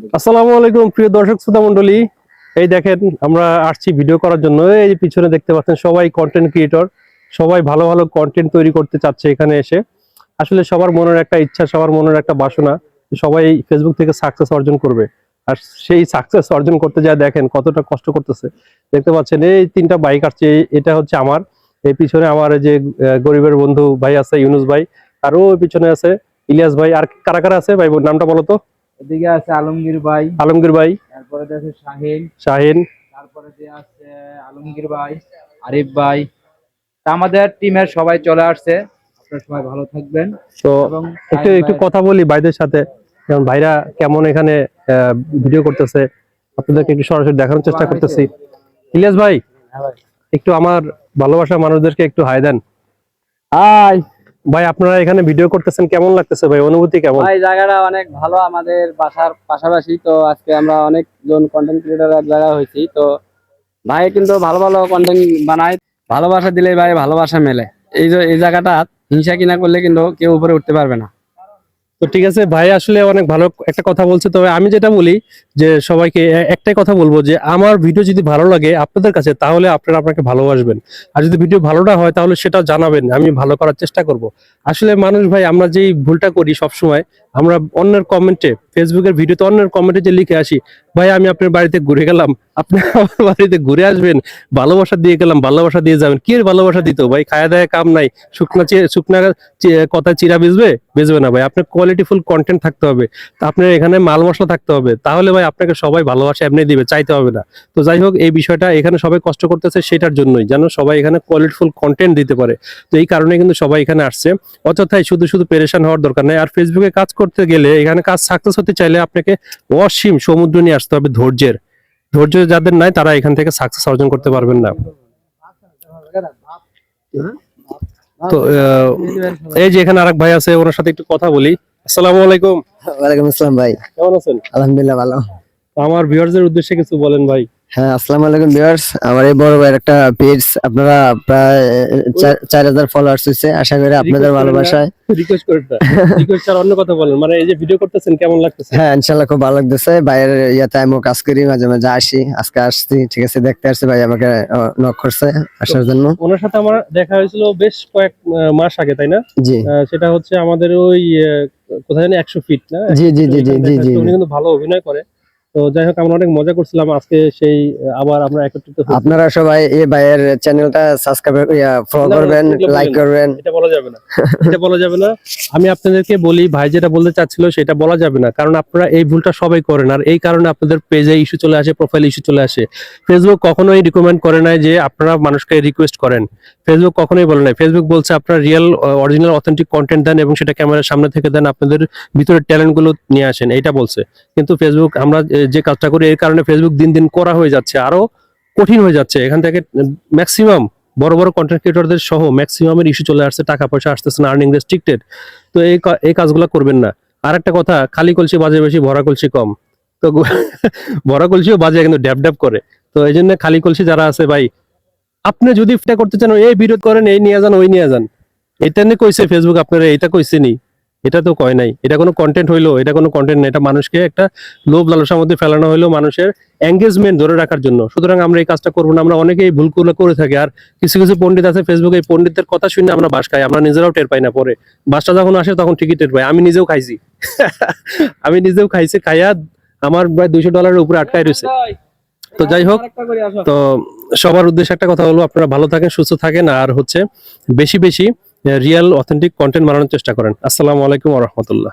আসসালামু আলাইকুম, প্রিয় দর্শক শ্রোতা মন্ডলী এই দেখেন, আমরা আসছি ভিডিও করার জন্য। এই পিছনে দেখতে পাচ্ছেন, সবাই কন্টেন্ট ক্রিয়েটর সবাই ভালো ভালো কন্টেন্ট তৈরি করতে চাচ্ছে এখানে এসে। আসলে সবার মনের একটা ইচ্ছা, সবার মনের একটা বাসনা সবাই ফেসবুক থেকে সাকসেস অর্জন করবে। আর সেই সাকসেস অর্জন করতে যা দেখেন কতটা কষ্ট করতেছে। দেখতে পাচ্ছেন, এই তিনটা বাইক আসছে, এটা হচ্ছে আমার। এই পিছনে আমার যে গরিবের বন্ধু ভাই আছে, ইউনুস ভাই। আর ও পিছনে আছে, ইলিয়াস ভাই। আর কারা কারা আছে? ভাই, নামটা বলো তো। এদিকে আছে আলমগীর ভাই। আলমগীর ভাই। তারপরে আছে শাহিন। শাহিন। তারপরে যে আছে আলমগীর ভাই আরিফ ভাই। আমাদের টিমের সবাই চলে আসছে। আপনারা সবাই ভালো থাকবেন। তো একটু একটু কথা বলি ভাইদের সাথে। যেমন ভাইরা কেমন এখানে ভিডিও করতেছে। আপনাদেরকে একটু সরাসরি দেখানোর চেষ্টা করতেছি। ইলিয়াস ভাই হ্যাঁ ভাই। একটু আমার ভালোবাসা মানুষদেরকে একটু হাই দেন। হাই। ভাই, আপনারা এখানে ভিডিও করতেছেন, কেমন লাগতেছে ভাই? অনুভূতি কেমন? ভাই, জায়গাটা অনেক ভালো আমাদের বাসার পাশাপাশি, তো আজকে আমরা অনেক জন কন্টেন্ট ক্রিয়েটর জায়গা হয়েছি, তো ভাই কিন্তু ভালো ভালো কন্টেন্ট বানায়, ভালোবাসা দিলে ভাই ভালোবাসা মেলে। এই যে, এই জায়গাটা হিংসা কিনা করলে কিন্তু কেউ উপরে উঠতে পারবে না। তো ঠিক আছে, ভাই আসলে অনেক ভালো একটা কথা বলছে। তবে আমি যেটা বলি যে সবাইকে একটাই কথা বলব যে আমার ভিডিও যদি ভালো লাগে আপনাদের কাছে, তাহলে আপনারা আপনাকে ভালোবাসবেন। আর যদি ভিডিও ভালো না হয়, তাহলে সেটা জানাবেন, আমি ভালো করার চেষ্টা করব। আসলে মানুষ ভাই, আমরা যেই ভুলটা করি সব সময় আমরা অন্যের কমেন্টে ফেসবুকের ভিডিওতে অন্যের কমেন্টে যে লিখে আসি, ভাই, আমি আপনার বাড়িতে ঘুরে গেলাম আপনি আমার বাড়িতে ঘুরে আসবেন, ভালোবাসা দিয়ে গেলাম, ভালোবাসা দিয়ে যাবেন। কি ভালোবাসা দিত? ভাই, খায়া দায়া কাম নাই, শুকনা শুকনা কথা চিরা বেজবে বেচবে না, ভাই, আপনার কোয়ালিটিফুল কন্টেন্ট থাকতে হবে আপনার এখানে মাল মশলা থাকতে হবে, তাহলে ভাই আপনাকে সবাই ভালোবাসা এমনি দিবে, চাইতে হবে না। তো যাই হোক, এই বিষয়টা এখানে সবাই কষ্ট করতেছে, সেটার জন্যই, যেন সবাই এখানে কোয়ালিটিফুল কন্টেন্ট দিতে পারে। তো এই কারণে কিন্তু সবাই এখানে আসছে। অযথাই শুধু শুধু পেরেশান হওয়ার দরকার নেই, আর ফেসবুকে কাজ করতে গেলে এখানে কাজ সাকসেস হতে চাইলে আপনাকে অসীম সমুদ্র নিয়ে আসতে হবে ধৈর্যের। ধৈর্য যাদের নাই তারা এখান থেকে সাকসেস অর্জন করতে পারবেন না। তো এই যে এখানে আরেক ভাই আছে ওনার সাথে একটু কথা বলি। আসসালামু আলাইকুম। ওয়ালাইকুম আসসালাম ভাই। কেমন আছেন? আলহামদুলিল্লাহ ভালো। আমার ভিউয়ারদের উদ্দেশ্যে কিছু বলেন ভাই। হ্যাঁ আসসালামু আলাইকুম ভিউয়ার্স। আমার এই বড় ভাইয়ের একটা পেজ আপনারা প্রায় চার- হাজার ফলোয়ার্স হয়েছে আশা করি আপনাদের ভালোবাসায়। রিকোয়েস্ট করে রিকোয়েস্ট আর অন্য কথা বলেন। মানে এই যে ভিডিও করতেছেন কেমন লাগতেছে? হ্যাঁ ইনশাল্লাহ খুব ভালো লাগতেছে। ভাইয়ের ইয়াতে আমিও কাজ করি মাঝে মাঝে আসি। আজকে আসছি ঠিক আছে দেখতে আসছি। ভাই আমাকে নক করছে আসার জন্য। ওনার সাথে আমার দেখা হয়েছিল বেশ কয়েক মাস আগে তাই না? জি। সেটা হচ্ছে আমাদের ওই কোথায় জানি একশো ফিট না? জি জি জি জি জি জি। উনি কিন্তু ভালো অভিনয় করে। তো যাই হোক আমরা অনেক মজা করছিলাম। আজকে সেই আবার আমরা একত্রিত। আপনারা সবাই এই ভাইয়ের চ্যানেলটা সাবস্ক্রাইব ফলো করবেন লাইক করবেন। এটা বলা যাবে না। এটা বলা যাবে না। আমি আপনাদেরকে বলি ভাই যেটা বলতে চাচ্ছিল সেটা বলা যাবে না। কারণ আপনারা এই ভুলটা সবাই করেন। আর এই কারণে আপনাদের পেজে ইস্যু চলে আসে প্রোফাইল ইস্যু চলে আসে। ফেসবুক কখনোই রিকমেন্ড করে নাই যে আপনারা মানুষকে রিকোয়েস্ট করেন। ফেসবুক কখনোই বলে নাই। ফেসবুক বলছে আপনারা রিয়েল অরিজিনাল অথেন্টিক কন্টেন্ট দেন এবং সেটা ক্যামেরার সামনে থেকে দেন। আপনাদের ভিতরের ট্যালেন্টগুলো নিয়ে আসেন। এটা বলছে। কিন্তু ফেসবুক আমরা যে কাজটা করি, এর কারণে ফেসবুক দিন দিন করা হয়ে যাচ্ছে, আরও কঠিন হয়ে যাচ্ছে। এখান থেকে ম্যাক্সিমাম বড় বড় কন্টেন্ট ক্রিয়েটরদের সহ ম্যাক্সিমামের ইস্যু চলে আসছে, টাকা পয়সা আসতেছে না আর্নিং রেস্ট্রিক্টেড তো এই এই কাজগুলো করবেন না। আর একটা কথা, খালি কলসি বাজে বেশি, ভরা কলসি কম। তো ভরা কলসিও বাজে, কিন্তু ড্যাব ড্যাব করে। তো এই জন্য খালি কলসি যারা আছে ভাই, আপনি যদি এটা করতে চান, এই বিরোধ করেন, এই নিয়ে যান, ওই নিয়ে যান। এটা নিয়ে কইছে ফেসবুক আপনারা, এটা কইছে নি। এটা তো কয় নাই। এটা কোনো কন্টেন্ট হইল, এটা কোনো কন্টেন্ট না এটা মানুষকে একটা লোভ লালসার মধ্যে ফেলানো হইল মানুষের এঙ্গেজমেন্ট ধরে রাখার জন্য। সুতরাং আমরা এই কাজটা করব না। আমরা অনেকেই ভুলগুলো করে থাকি। আর কিছু কিছু পণ্ডিত আছে ফেসবুকে এই পণ্ডিতদের কথা শুনে আমরা বাস খাই। আমরা নিজেরাও টের পাই না পরে। বাসটা যখন আসে তখন ঠিকই টের পাই। আমি নিজেও খাইছি। আমি নিজেও খাইছি। খাইয়া আমার প্রায় দুইশো ডলারের উপরে আটকায় রয়েছে তো যাই হোক তো সবার উদ্দেশ্যে একটা কথা বলব আপনারা ভালো থাকেন সুস্থ থাকেন আর হচ্ছে বেশি বেশি রিয়েল অথেন্টিক কন্টেন্ট বানানোর চেষ্টা করেন। আসসালামু আলাইকুম রহমতুল্লাহ।